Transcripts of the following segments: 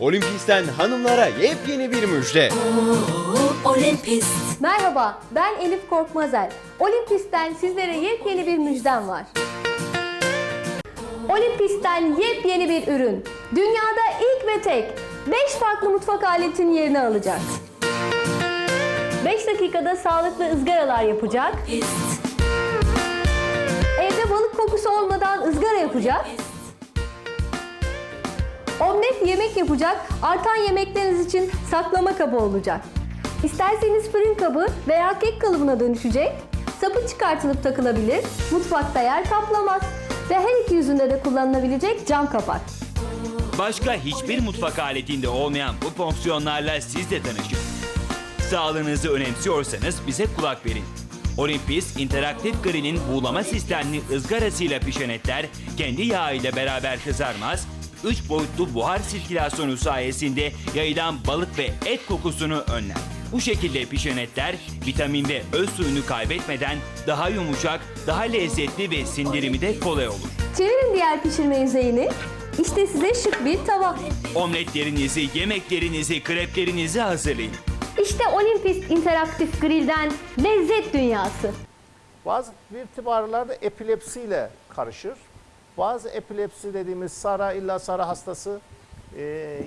Olimpis'ten hanımlara yepyeni bir müjde. Olimpist. Merhaba, ben Elif Korkmazel. Olimpis'ten sizlere yepyeni bir müjdem var. Olimpis'ten yepyeni bir ürün. Dünyada ilk ve tek 5 farklı mutfak aletinin yerini alacak. 5 dakikada sağlıklı ızgaralar yapacak. Pist. Evde balık kokusu olmadan ızgara yapacak. Omlet yemek yapacak, artan yemekleriniz için saklama kabı olacak. İsterseniz fırın kabı veya kek kalıbına dönüşecek. Sapı çıkartılıp takılabilir, mutfakta yer kaplamaz ve her iki yüzünde de kullanılabilecek cam kapak. Başka hiçbir mutfak aletinde olmayan bu fonksiyonlarla siz de tanışın. Sağlığınızı önemsiyorsanız bize kulak verin. Olympus interaktif grill'in buğulama sistemli ızgarasıyla pişen etler kendi yağı ile beraber kızarmaz, 3 boyutlu buhar sirkülasyonu sayesinde yayılan balık ve et kokusunu önler. Bu şekilde pişen etler vitamin ve öz suyunu kaybetmeden daha yumuşak, daha lezzetli ve sindirimi de kolay olur. Çevirin diğer pişirme yüzeyini. İşte size şık bir tava. Omletlerinizi, yemeklerinizi, kreplerinizi hazırlayın. İşte Olympus interaktif grillden lezzet dünyası. Bazı bir tip ağrılar da epilepsiyle karışır. Bazı epilepsi dediğimiz SARA illa SARA hastası e,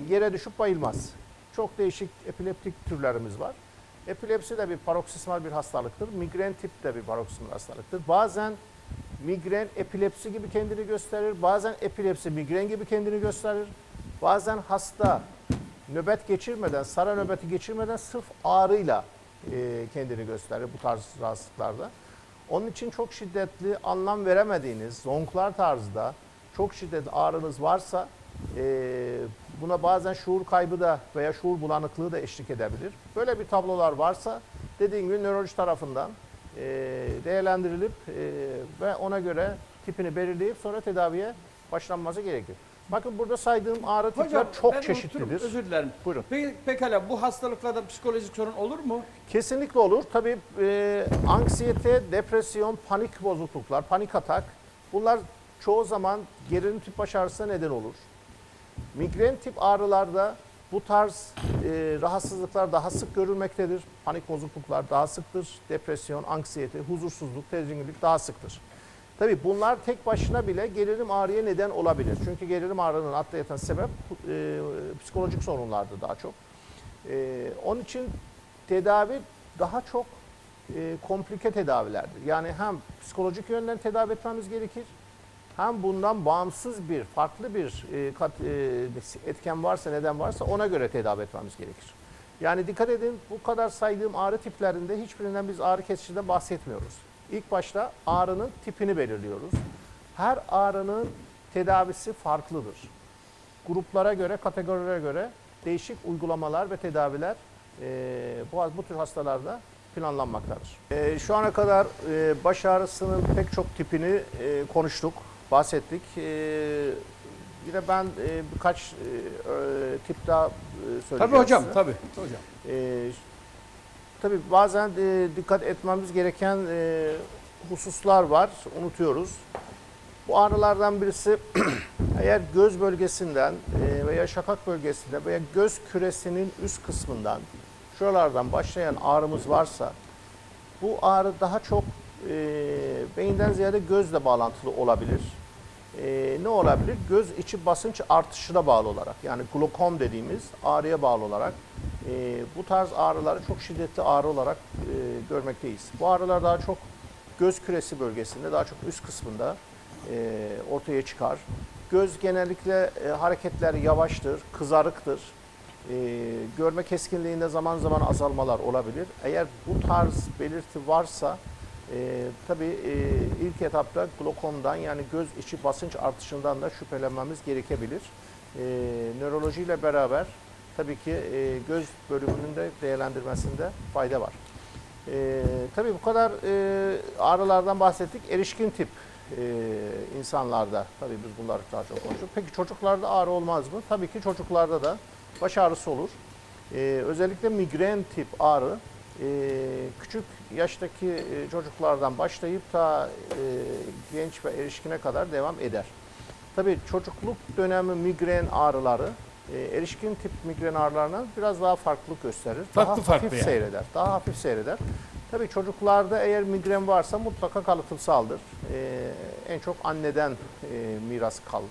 yere düşüp bayılmaz. Çok değişik epileptik türlerimiz var. Epilepsi de bir paroksismal bir hastalıktır. Migren tip de bir paroksismal hastalıktır. Bazen migren epilepsi gibi kendini gösterir. Bazen epilepsi migren gibi kendini gösterir. Bazen hasta nöbet geçirmeden, sara nöbeti geçirmeden sırf ağrıyla e, kendini gösterir bu tarz rahatsızlıklarda. Onun için çok şiddetli anlam veremediğiniz zonklar tarzda çok şiddetli ağrınız varsa e, buna bazen şuur kaybı da veya şuur bulanıklığı da eşlik edebilir. Böyle bir tablolar varsa dediğim gibi nöroloji tarafından e, değerlendirilip e, ve ona göre tipini belirleyip sonra tedaviye başlanması gerekir. Bakın burada saydığım ağrı tipler çok ben çeşitlidir. unuturum, Özür dilerim. Buyurun. Peki, pekala bu hastalıklarda psikolojik sorun olur mu? Kesinlikle olur. Tabii e, anksiyete, depresyon, panik bozukluklar, panik atak bunlar çoğu zaman gerilim tip baş ağrısına neden olur. Migren tip ağrılarda bu tarz e, rahatsızlıklar daha sık görülmektedir. Panik bozukluklar daha sıktır. Depresyon, anksiyete, huzursuzluk, tedirginlik daha sıktır. Tabii bunlar tek başına bile gerilim ağrıya neden olabilir. Çünkü gerilim ağrının altta yatan sebep e, psikolojik sorunlardır daha çok. E, onun için tedavi daha çok e, komplike tedavilerdir. Yani hem psikolojik yönden tedavi etmemiz gerekir, hem bundan bağımsız bir, farklı bir e, kat, e, etken varsa, neden varsa ona göre tedavi etmemiz gerekir. Yani dikkat edin bu kadar saydığım ağrı tiplerinde hiçbirinden biz ağrı kesiciden bahsetmiyoruz. İlk başta ağrının tipini belirliyoruz. Her ağrının tedavisi farklıdır. Gruplara göre, kategorilere göre değişik uygulamalar ve tedaviler e, bu, bu tür hastalarda planlanmaktadır. E, şu ana kadar e, baş ağrısının pek çok tipini e, konuştuk, bahsettik. E, yine ben e, birkaç e, e, tip daha e, söyleyeceğim Tabii hocam, size. tabii. hocam. Ee, tabii bazen e, dikkat etmemiz gereken e, hususlar var, unutuyoruz. Bu ağrılardan birisi eğer göz bölgesinden e, veya şakak bölgesinden veya göz küresinin üst kısmından şuralardan başlayan ağrımız varsa bu ağrı daha çok e, beyinden ziyade gözle bağlantılı olabilir. E, ne olabilir? Göz içi basınç artışına bağlı olarak yani glokom dediğimiz ağrıya bağlı olarak e, bu tarz ağrıları çok şiddetli ağrı olarak e, görmekteyiz. Bu ağrılar daha çok göz küresi bölgesinde, daha çok üst kısmında e, ortaya çıkar. Göz genellikle e, hareketleri yavaştır, kızarıktır. E, görme keskinliğinde zaman zaman azalmalar olabilir. Eğer bu tarz belirti varsa e, tabii e, ilk etapta glokomdan yani göz içi basınç artışından da şüphelenmemiz gerekebilir. E, nörolojiyle beraber tabii ki e, göz bölümünün de değerlendirmesinde fayda var. E, tabii bu kadar e, ağrılardan bahsettik. Erişkin tip e, insanlarda tabii biz bunları daha çok konuşuyoruz. Peki çocuklarda ağrı olmaz mı? Tabii ki çocuklarda da baş ağrısı olur. E, özellikle migren tip ağrı e, küçük yaştaki e, çocuklardan başlayıp ta e, genç ve erişkine kadar devam eder. Tabii çocukluk dönemi migren ağrıları e, erişkin tip migren ağrılarından biraz daha farklılık gösterir. Farklı daha farklı hafif yani. seyreder. Daha hafif seyreder. Tabii çocuklarda eğer migren varsa mutlaka kalıtımsaldır. E, en çok anneden e, miras kal, e,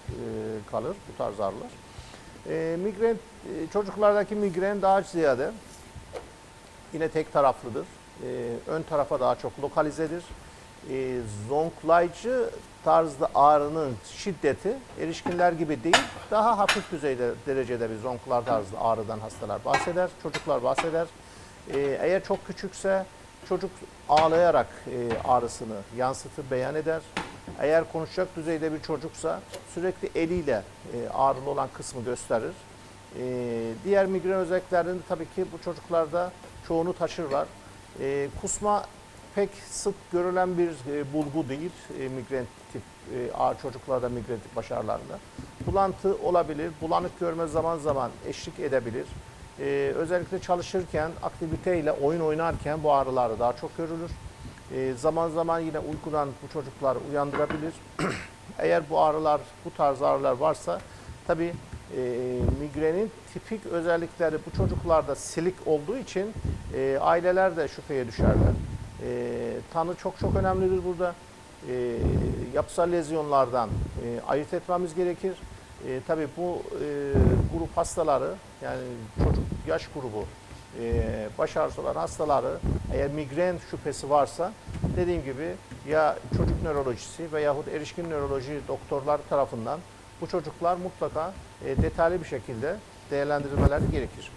kalır bu tarz ağrılar. E, migren e, çocuklardaki migren daha ziyade yine tek taraflıdır. E, ön tarafa daha çok lokalizedir. E, zonklayıcı tarzda ağrının şiddeti erişkinler gibi değil, daha hafif düzeyde derecede bir zonklar tarzda ağrıdan hastalar bahseder, çocuklar bahseder. E, eğer çok küçükse çocuk ağlayarak e, ağrısını yansıtır, beyan eder. Eğer konuşacak düzeyde bir çocuksa sürekli eliyle e, ağrılı olan kısmı gösterir. E, diğer migren özelliklerinde tabii ki bu çocuklarda çoğunu taşırlar. E, kusma pek sık görülen bir e, bulgu değil e, migren tip e, ağır çocuklarda migren tip baş ağrılarında. Bulantı olabilir, bulanık görme zaman zaman eşlik edebilir. Özellikle çalışırken, aktiviteyle oyun oynarken bu ağrıları daha çok görülür. Zaman zaman yine uykudan bu çocukları uyandırabilir. Eğer bu ağrılar, bu tarz ağrılar varsa tabii e, migrenin tipik özellikleri bu çocuklarda silik olduğu için e, aileler de şüpheye düşerler. E, tanı çok çok önemlidir burada. E, yapısal lezyonlardan e, ayırt etmemiz gerekir. E, tabii bu e, grup hastaları yani çocuk yaş grubu e, baş ağrısı olan hastaları eğer migren şüphesi varsa dediğim gibi ya çocuk nörolojisi veyahut erişkin nöroloji doktorlar tarafından bu çocuklar mutlaka e, detaylı bir şekilde değerlendirilmeleri gerekir.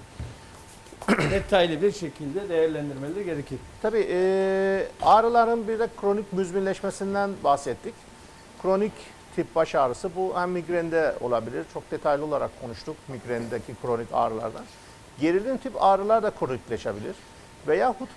Detaylı bir şekilde değerlendirmeleri gerekir. Tabii e, ağrıların bir de kronik müzminleşmesinden bahsettik. Kronik tip baş ağrısı bu hem migrende olabilir. Çok detaylı olarak konuştuk migrendeki kronik ağrılardan. Gerilim tip ağrılar da kronikleşebilir. Veyahut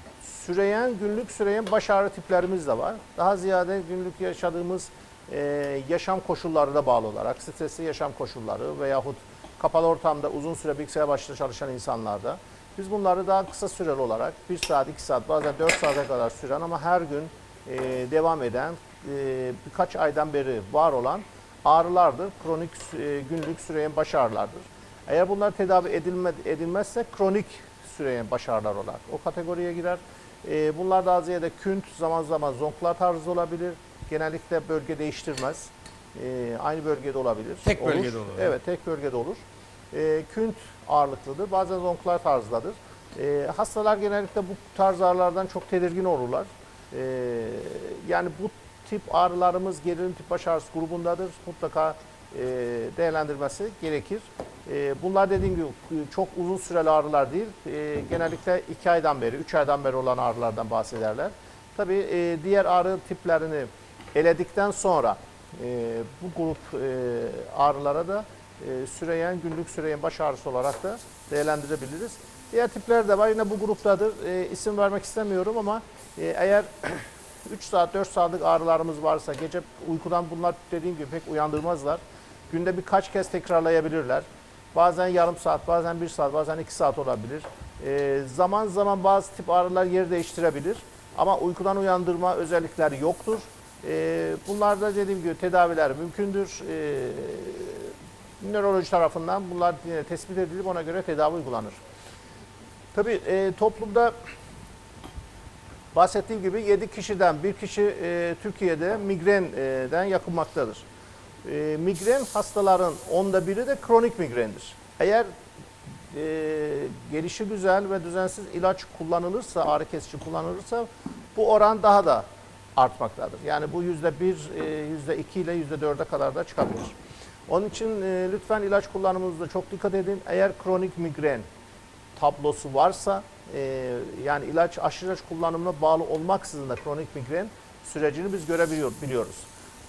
süreyen, günlük süreyen baş ağrı tiplerimiz de var. Daha ziyade günlük yaşadığımız e, yaşam koşulları da bağlı olarak, stresli yaşam koşulları veyahut kapalı ortamda uzun süre bilgisayar başında çalışan insanlarda biz bunları daha kısa süreli olarak 1 saat, 2 saat, bazen 4 saate kadar süren ama her gün e, devam eden, e, birkaç aydan beri var olan ağrılardır. Kronik e, günlük süreyen baş ağrılardır. Eğer bunlar tedavi edilme, edilmezse kronik süreyen baş ağrılar olarak o kategoriye girer. E, bunlar daha ziyade künt, zaman zaman zonklar tarzı olabilir. Genellikle bölge değiştirmez. E, aynı bölgede olabilir. Tek bölgede olur, Evet, tek bölgede olur. E, künt ağırlıklıdır. Bazen zonklar tarzdadır. E, hastalar genellikle bu tarz ağrılardan çok tedirgin olurlar. E, yani bu tip ağrılarımız gerilim tip baş ağrısı grubundadır. Mutlaka e, değerlendirmesi gerekir. E, bunlar dediğim gibi çok uzun süreli ağrılar değil. E, genellikle 2 aydan beri, 3 aydan beri olan ağrılardan bahsederler. Tabii e, diğer ağrı tiplerini eledikten sonra e, bu grup e, ağrılara da e, süreyen, günlük süreyen baş ağrısı olarak da değerlendirebiliriz. Diğer tipler de var yine bu gruptadır. E, isim vermek istemiyorum ama e, eğer 3 saat 4 saatlik ağrılarımız varsa gece uykudan bunlar dediğim gibi pek uyandırmazlar. Günde birkaç kez tekrarlayabilirler. Bazen yarım saat, bazen 1 saat, bazen 2 saat olabilir. E, zaman zaman bazı tip ağrılar yer değiştirebilir. Ama uykudan uyandırma özellikleri yoktur. E, bunlarda dediğim gibi tedaviler mümkündür. E, nöroloji tarafından bunlar yine tespit edilip ona göre tedavi uygulanır. Tabii e, toplumda bahsettiğim gibi 7 kişiden bir kişi e, Türkiye'de migrenden yakınmaktadır. E, migren hastaların onda biri de kronik migrendir. Eğer e, gelişi güzel ve düzensiz ilaç kullanılırsa, ağrı kesici kullanılırsa bu oran daha da artmaktadır. Yani bu yüzde bir, e, yüzde iki ile yüzde dörde kadar da çıkabilir. Onun için e, lütfen ilaç kullanımınızda çok dikkat edin. Eğer kronik migren tablosu varsa e, yani ilaç aşırı ilaç kullanımına bağlı olmaksızın da kronik migren sürecini biz görebiliyoruz. biliyoruz.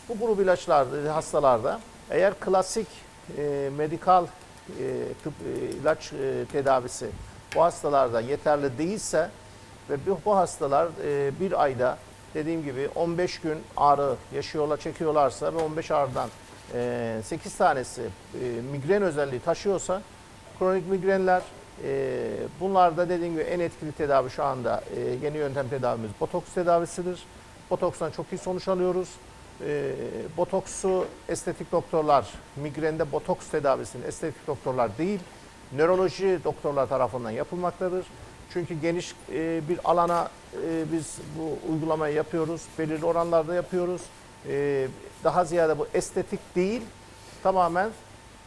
Bu grup ilaçlarda hastalarda eğer klasik e, medikal e, tıp, e, ilaç e, tedavisi bu hastalarda yeterli değilse ve bu hastalar e, bir ayda dediğim gibi 15 gün ağrı yaşıyorlar, çekiyorlarsa ve 15 ağrıdan e, 8 tanesi e, migren özelliği taşıyorsa kronik migrenler e, bunlarda dediğim gibi en etkili tedavi şu anda e, yeni yöntem tedavimiz botoks tedavisidir. Botokstan çok iyi sonuç alıyoruz. e, botoksu estetik doktorlar, migrende botoks tedavisini estetik doktorlar değil, nöroloji doktorlar tarafından yapılmaktadır. Çünkü geniş e, bir alana e, biz bu uygulamayı yapıyoruz, belirli oranlarda yapıyoruz. E, daha ziyade bu estetik değil, tamamen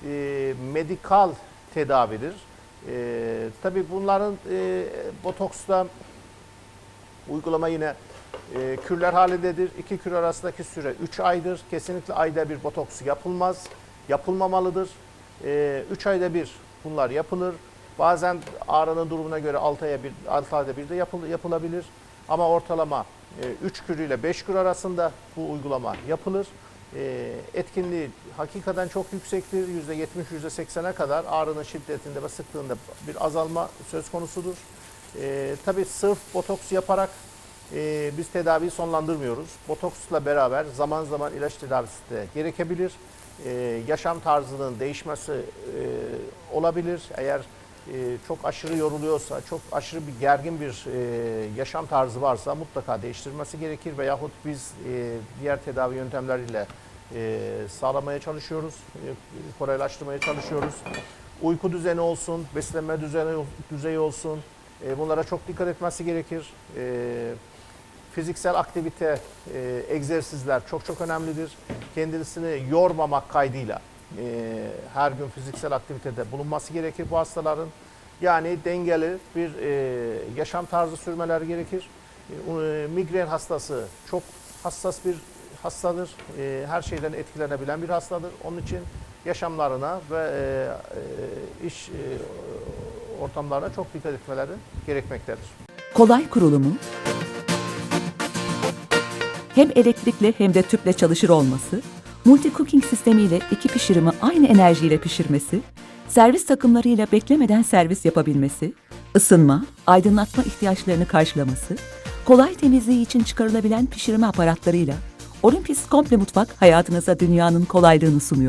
e, medikal tedavidir. E, tabii bunların e, botoksta uygulama yine e, kürler halindedir. İki kür arasındaki süre 3 aydır. Kesinlikle ayda bir botoks yapılmaz. Yapılmamalıdır. 3 ayda bir bunlar yapılır. Bazen ağrının durumuna göre 6 aya bir 6 ayda bir de yapıl, yapılabilir. Ama ortalama 3 kür ile 5 kür arasında bu uygulama yapılır. E, etkinliği hakikaten çok yüksektir. %70 %80'e kadar ağrının şiddetinde ve sıklığında bir azalma söz konusudur. E, tabii sırf botoks yaparak e, biz tedaviyi sonlandırmıyoruz. Botoksla beraber zaman zaman ilaç tedavisi de gerekebilir. Yaşam tarzının değişmesi e, olabilir. Eğer e, çok aşırı yoruluyorsa, çok aşırı bir gergin bir e, yaşam tarzı varsa mutlaka değiştirmesi gerekir veyahut biz e, diğer tedavi yöntemleriyle sağlamaya çalışıyoruz, e, çalışıyoruz. Uyku düzeni olsun, beslenme düzeni düzeyi olsun, bunlara çok dikkat etmesi gerekir. Fiziksel aktivite, egzersizler çok çok önemlidir. Kendisini yormamak kaydıyla e, her gün fiziksel aktivitede bulunması gerekir bu hastaların. Yani dengeli bir e, yaşam tarzı sürmeleri gerekir. E, e, migren hastası çok hassas bir hastadır. E, her şeyden etkilenebilen bir hastadır. Onun için yaşamlarına ve e, e, iş e, ortamlarına çok dikkat etmeleri gerekmektedir. Kolay kurulumu, hem elektrikli hem de tüple çalışır olması, multi cooking sistemiyle iki pişirimi aynı enerjiyle pişirmesi, servis takımlarıyla beklemeden servis yapabilmesi, ısınma, aydınlatma ihtiyaçlarını karşılaması, kolay temizliği için çıkarılabilen pişirme aparatlarıyla Olympus Komple Mutfak hayatınıza dünyanın kolaylığını sunuyor.